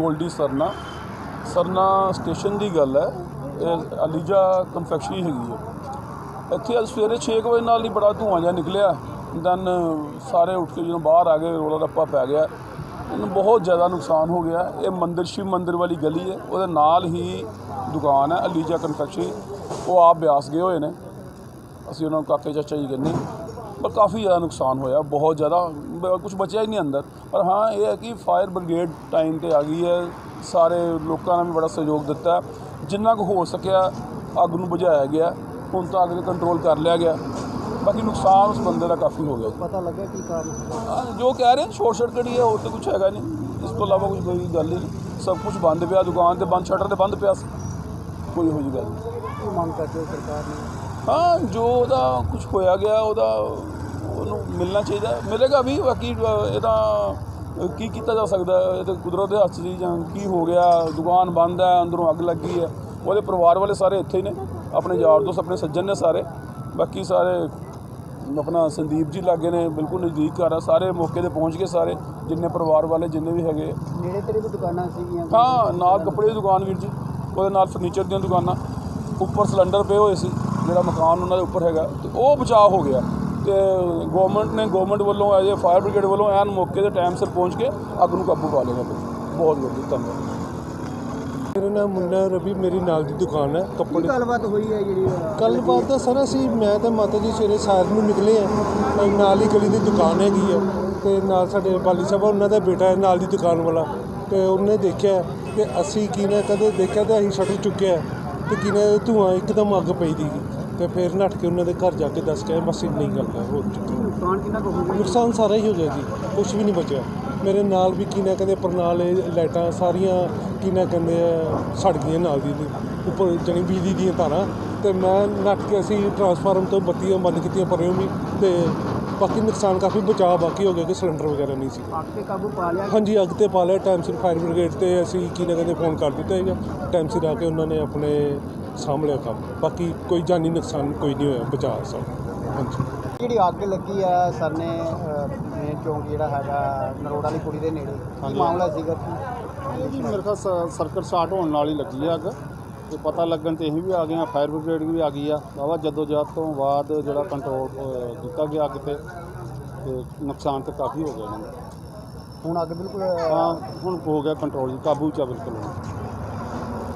ਗੋਲਡੀ ਸਰਨਾ। ਸਰਨਾ station ਦੀ ਗੱਲ ਹੈ। ਇਹ ਅਲੀਜਾ ਕਨਫੈਕਸ਼ਨਰੀ ਹੈਗੀ ਹੈ। ਇੱਥੇ ਅੱਜ ਸਵੇਰੇ 6 ਵਜੇ ਨਾਲ ਹੀ ਬੜਾ ਧੂੰਆਂ ਜਿਹਾ ਨਿਕਲਿਆ। ਦੈਨ ਸਾਰੇ ਉੱਠ ਕੇ ਜਦੋਂ ਬਾਹਰ ਆ ਗਏ, ਰੋਲਾ ਰੱਪਾ ਪੈ ਗਿਆ। ਇਹਨੂੰ ਬਹੁਤ ਜ਼ਿਆਦਾ ਨੁਕਸਾਨ ਹੋ ਗਿਆ। ਇਹ ਮੰਦਿਰ ਸ਼ਿਵ ਮੰਦਿਰ ਵਾਲੀ ਗਲੀ ਹੈ। ਉਹਦੇ ਨਾਲ ਹੀ ਦੁਕਾਨ ਹੈ, ਅਲੀਜਾ ਕਨਫੈਕਸ਼ਨਰੀ ਉਹ ਆਪ ਬਿਆਸ ਗਏ ਹੋਏ ਨੇ। ਅਸੀਂ ਉਹਨਾਂ ਨੂੰ ਕਾਕੇ ਚਾਚਾ ਜੀ ਕਹਿੰਦੇ ਪਰ ਕਾਫੀ ਜ਼ਿਆਦਾ ਨੁਕਸਾਨ ਹੋਇਆ ਬਹੁਤ ਜ਼ਿਆਦਾ ਕੁਝ ਬਚਿਆ ਹੀ ਨਹੀਂ ਅੰਦਰ। ਪਰ ਹਾਂ ਇਹ ਹੈ ਕਿ ਫਾਇਰ ਬ੍ਰਿਗੇਡ ਟਾਈਮ ਤੇ ਆ ਗਈ ਹੈ ਸਾਰੇ ਲੋਕਾਂ ਨੇ ਵੀ ਬੜਾ ਸਹਿਯੋਗ ਦਿੱਤਾ। ਹੈ। ਜਿੰਨਾ ਕੁ ਹੋ ਸਕਿਆ ਅੱਗ ਨੂੰ ਬੁਝਾਇਆ ਗਿਆ ਹੁਣ ਤਾਂ ਅੱਗ ਦੇ ਕੰਟਰੋਲ ਕਰ ਲਿਆ ਗਿਆ। ਬਾਕੀ ਨੁਕਸਾਨ ਉਸ ਬੰਦੇ ਦਾ ਕਾਫੀ ਹੋ ਗਿਆ। ਜੀ। ਪਤਾ ਲੱਗਾ ਕੀ ਕਾਰਨ ਹਾਂ, ਜੋ ਕਹਿ ਰਹੇ ਸ਼ੋਰਟ ਸਰਕਟ ਹੀ ਹੈ ਹੋਰ ਤਾਂ ਕੁਝ ਹੈਗਾ ਨਹੀਂ। ਇਸ ਤੋਂ ਇਲਾਵਾ ਕੁਝ ਕੋਈ ਗੱਲ ਹੀ ਨਹੀਂ। ਸਭ ਕੁਝ ਬੰਦ ਪਿਆ ਦੁਕਾਨ ਤੇ ਬੰਦ ਸ਼ਟਰ ਤੇ ਬੰਦ ਪਿਆ ਸੀ। ਕੋਈ ਹੋਈ ਗੱਲ ਨਹੀਂ। ਕੀ ਮੰਗ ਕਰਦੇ ਹੋ ਸਰਕਾਰ ਨੂੰ? ਹਾਂ ਜੋ ਉਹਦਾ ਕੁਝ ਹੋਇਆ ਗਿਆ ਉਹਦਾ ਉਹਨੂੰ ਮਿਲਣਾ ਚਾਹੀਦਾ। ਮਿਲੇਗਾ ਵੀ ਬਾਕੀ ਇਹਦਾ ਕੀ ਕੀਤਾ ਜਾ ਸਕਦਾ? ਇਹ ਤਾਂ ਕੁਦਰਤ ਦੇ ਹੱਥ ਸੀ ਜਾਂ ਕੀ ਹੋ ਗਿਆ? ਦੁਕਾਨ ਬੰਦ ਹੈ ਅੰਦਰੋਂ ਅੱਗ ਲੱਗੀ ਹੈ। ਉਹਦੇ ਪਰਿਵਾਰ ਵਾਲੇ ਸਾਰੇ ਇੱਥੇ ਹੀ ਨੇ। ਆਪਣੇ ਯਾਰ ਦੋਸਤ ਆਪਣੇ ਸੱਜਣ ਨੇ ਸਾਰੇ। ਬਾਕੀ ਸਾਰੇ ਆਪਣਾ ਸੰਦੀਪ ਜੀ ਲਾਗੇ ਨੇ ਬਿਲਕੁਲ ਨਜ਼ਦੀਕ ਘਰ ਆ। ਸਾਰੇ ਮੌਕੇ ਤੇ ਪਹੁੰਚ ਗਏ ਸਾਰੇ ਜਿੰਨੇ ਪਰਿਵਾਰ ਵਾਲੇ ਜਿੰਨੇ ਵੀ ਹੈਗੇ। ਨੇੜੇ ਤੇੜੇ ਵੀ ਦੁਕਾਨਾਂ ਸੀਗੀਆਂ? ਹਾਂ ਨਾਲ ਕੱਪੜੇ ਦੀ ਦੁਕਾਨ ਵੀਰ ਜੀ ਉਹਦੇ ਨਾਲ ਫਰਨੀਚਰ ਦੀਆਂ ਦੁਕਾਨਾਂ। ਉੱਪਰ ਸਿਲੰਡਰ ਪਏ ਹੋਏ ਸੀ। ਜਿਹੜਾ ਮਕਾਨ ਉਹਨਾਂ ਦੇ ਉੱਪਰ ਹੈਗਾ ਤੇ ਉਹ ਬਚਾਅ ਹੋ ਗਿਆ। ਤੇ ਗਵਰਨਮੈਂਟ ਨੇ ਗਵਰਨਮੈਂਟ ਵੱਲੋਂ ਐਜ ਫਾਇਰ ਬ੍ਰਿਗੇਡ ਵੱਲੋਂ ਐਨ ਮੌਕੇ ਤੇ ਟਾਈਮ ਸਿਰ ਪਹੁੰਚ ਕੇ ਅੱਗ ਨੂੰ ਕਾਬੂ ਪਾ ਲਿਆ ਬਹੁਤ ਵਧੀਆ ਧੰਨਵਾਦ। ਮੇਰਾ ਨਾਮ ਮੁੰਨਾ ਰਵੀ ਮੇਰੀ ਨਾਲ ਦੀ ਦੁਕਾਨ ਹੈ ਕੱਪੜੇ ਗੱਲਬਾਤ ਹੋਈ ਹੈ ਜਿਹੜੀ ਗੱਲਬਾਤ ਤਾਂ ਸਰ ਅਸੀਂ ਮੈਂ ਤੇ ਮਾਤਾ ਜੀ ਸਵੇਰੇ ਸਾਰ ਨੂੰ ਨਿਕਲੇ ਆ ਤੇ ਨਾਲ ਹੀ ਗਲੀ ਦੀ ਦੁਕਾਨ ਹੈਗੀ ਹੈ ਤੇ ਨਾਲ ਸਾਡੇ ਬਾਲੀ ਸਾਹਿਬ ਉਹਨਾਂ ਦਾ ਬੇਟਾ ਹੈ ਨਾਲ ਦੀ ਦੁਕਾਨ ਵਾਲਾ। ਤੇ ਉਹਨੇ ਦੇਖਿਆ ਕਿ ਅਸੀਂ ਕੀ ਨੇ ਕਦੇ ਦੇਖਿਆ ਤੇ ਅਸੀਂ ਸ਼ਟਰ ਚੁੱਕਿਆ। ਤੇ ਕੀ ਨੇ ਧੂਆਂ ਇੱਕਦਮ ਅੱਗ ਪਈ ਦੀ। ਤੇ ਫਿਰ ਨੱਠ ਕੇ ਉਹਨਾਂ ਦੇ ਘਰ ਜਾ ਕੇ ਦੱਸ ਕੇ ਆਏ, ਬਸ ਇੰਨੀ ਗੱਲ ਹੈ ਹੋਰ ਚੁੱਕੀ ਨੁਕਸਾਨ ਕਿੰਨਾ ਕੁ ਹੋ ਗਿਆ? ਨੁਕਸਾਨ ਸਾਰਾ ਹੀ ਹੋ ਗਿਆ ਜੀ ਕੁਝ ਵੀ ਨਹੀਂ ਬਚਿਆ। ਮੇਰੇ ਨਾਲ ਵੀ ਕੀ ਨਾ ਕਹਿੰਦੇ ਪਰਨਾਲੇ ਲਾਈਟਾਂ ਸਾਰੀਆਂ ਕੀ ਨਾ ਕਹਿੰਦੇ ਆ ਸੜ ਗਈਆਂ ਨਾਲ ਦੀ ਦੀ। ਉੱਪਰ ਜਣੀ ਬਿਜਲੀ ਦੀਆਂ ਤਾਰਾਂ। ਤੇ ਮੈਂ ਨੱਠ ਕੇ ਅਸੀਂ ਟਰਾਂਸਫਾਰਮ ਤੋਂ ਬੱਤੀਆਂ ਬੰਦ ਕੀਤੀਆਂ ਪਰਿਓ ਵੀ ਤੇ ਬਾਕੀ ਨੁਕਸਾਨ ਕਾਫੀ ਬਚਾਅ ਬਾਕੀ ਹੋ ਗਿਆ ਕਿ ਸਿਲੰਡਰ ਵਗੈਰਾ ਨਹੀਂ ਸੀ। ਅੱਗ ਤੇ ਕਾਬੂ ਪਾ ਲਿਆ? ਹਾਂਜੀ ਅੱਗ ਤੇ ਪਾ ਲਿਆ। ਟਾਈਮ ਸਿਰ ਫਾਇਰ ਬ੍ਰਿਗੇਡ ਤੇ ਅਸੀਂ ਕੀ ਨਾ ਕਹਿੰਦੇ ਫੋਨ ਕਰ ਦਿੱਤਾ ਹੈਗਾ ਟਾਈਮ ਸਿਰ ਆ ਕੇ ਉਹਨਾਂ ਨੇ ਆਪਣੇ ਸਾਂਭ ਲਿਆ ਕੰਮ। ਬਾਕੀ ਕੋਈ ਜਾਨੀ ਨੁਕਸਾਨ ਕੋਈ ਨਹੀਂ ਹੋਇਆ ਬਚਾਅ ਸਭ। ਹਾਂਜੀ। ਜਿਹੜੀ ਅੱਗ ਲੱਗੀ ਆ ਸਰ ਨੇ ਮੇਨ ਚੌਂਕ ਜਿਹੜਾ ਹੈਗਾ ਨਰੋੜਾ ਵਾਲੀ ਕੁੜੀ ਦੇ ਨੇੜੇ ਕੀ ਮਾਮਲਾ ਸੀਗਾ? ਜੀ ਮੇਰੇ ਖਿਆਲ ਸ- ਸਰਕਟ ਸਟਾਰਟ ਹੋਣ ਨਾਲ ਹੀ ਲੱਗੀ ਆ ਅੱਗ। ਤੇ ਪਤਾ ਲੱਗਣ ਤੇ ਅਸੀਂ ਵੀ ਆ ਗਏ ਆ ਫਾਇਰ ਬ੍ਰਿਗੇਡ ਵੀ ਆ ਗਈ ਆ ਵਾਹਵਾ ਜਦੋਂ ਜਦ ਤੋਂ ਬਾਅਦ ਜਿਹੜਾ ਕੰਟਰੋਲ ਕੀਤਾ ਗਿਆ ਅੱਗ ਤੇ ਤੇ ਨੁਕਸਾਨ ਤੇ ਕਾਫੀ ਹੋ ਗਿਆ ਇਹਨਾਂ ਦਾ ਹੁਣ ਅੱਗ ਬਿਲਕੁਲ ਹਾਂ ਹੁਣ ਹੋ ਗਿਆ ਕੰਟਰੋਲ ਕਾਬੂ ਚ ਆ ਬਿਲਕੁਲ।